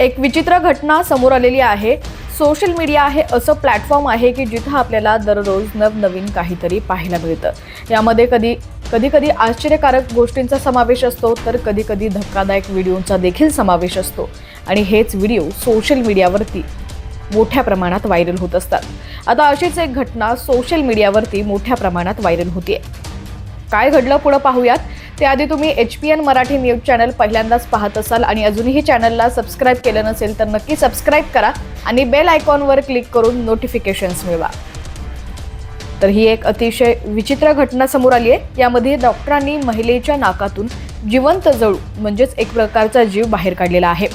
एक विचित्र घटना समोर आलेली आहे. सोशल मीडिया आहे असं प्लॅटफॉर्म आहे की जिथं आपल्याला दररोज नवनवीन काहीतरी पाहायला मिळतं. यामध्ये कधी कधी कधी आश्चर्यकारक गोष्टींचा समावेश असतो तर कधी कधी धक्कादायक व्हिडिओंचा देखील समावेश असतो. आणि हेच व्हिडिओ सोशल मीडियावरती मोठ्या प्रमाणात व्हायरल होत असतात. आता अशीच एक घटना सोशल मीडियावरती मोठ्या प्रमाणात व्हायरल होतीये. काय घडलं पुढं पाहूयात. त्याआधी तुम्ही H P N Marathi news channel पहिल्यांदाच पाहत असाल आणि अजूनही चॅनलला सबस्क्राईब केलं नसेल तर नक्की सबस्क्राईब करा आणि बेल आयकॉनवर क्लिक करून नोटिफिकेशन्स मिळवा. तर ही एक अतिशय विचित्र घटना समोर आली आहे. यामध्ये डॉक्टरांनी महिलेच्या नाकातून जिवंत जळू म्हणजेच एक प्रकारचा जीव बाहेर काढलेला आहे.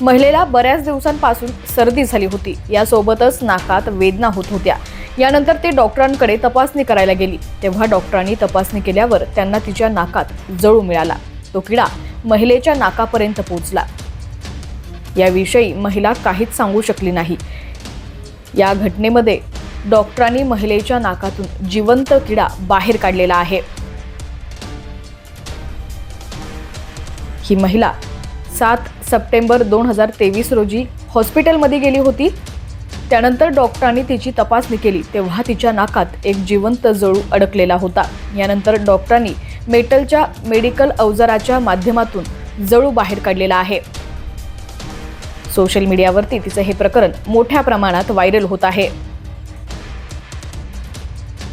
महिलेला बऱ्याच दिवसांपासून सर्दी झाली होती. यासोबतच नाकात वेदना होत होत्या. यानंतर ते डॉक्टरांकडे तपासणी करायला गेली. तेव्हा डॉक्टरांनी तपासणी केल्यावर त्यांना तिच्या नाकात जळू मिळाला. तो किडा महिलेच्या नाकापर्यंत पोहोचला. याविषयी महिला काहीच सांगू शकली नाही. या घटनेमध्ये डॉक्टरांनी महिलेच्या नाकातून जिवंत किडा बाहेर काढलेला आहे. ही महिला सात सप्टेंबर दोन हजार तेवीस रोजी हॉस्पिटलमध्ये गेली होती. त्यानंतर डॉक्टरांनी तिची तपासणी केली तेव्हा तिच्या नाकात एक जिवंत जळू अडकलेला होता. यानंतर डॉक्टरांनी मेटलच्या मेडिकल अवजाराच्या माध्यमातून जळू बाहेर काढलेला आहे. सोशल मीडियावरती तिचं हे प्रकरण मोठ्या प्रमाणात व्हायरल होत आहे.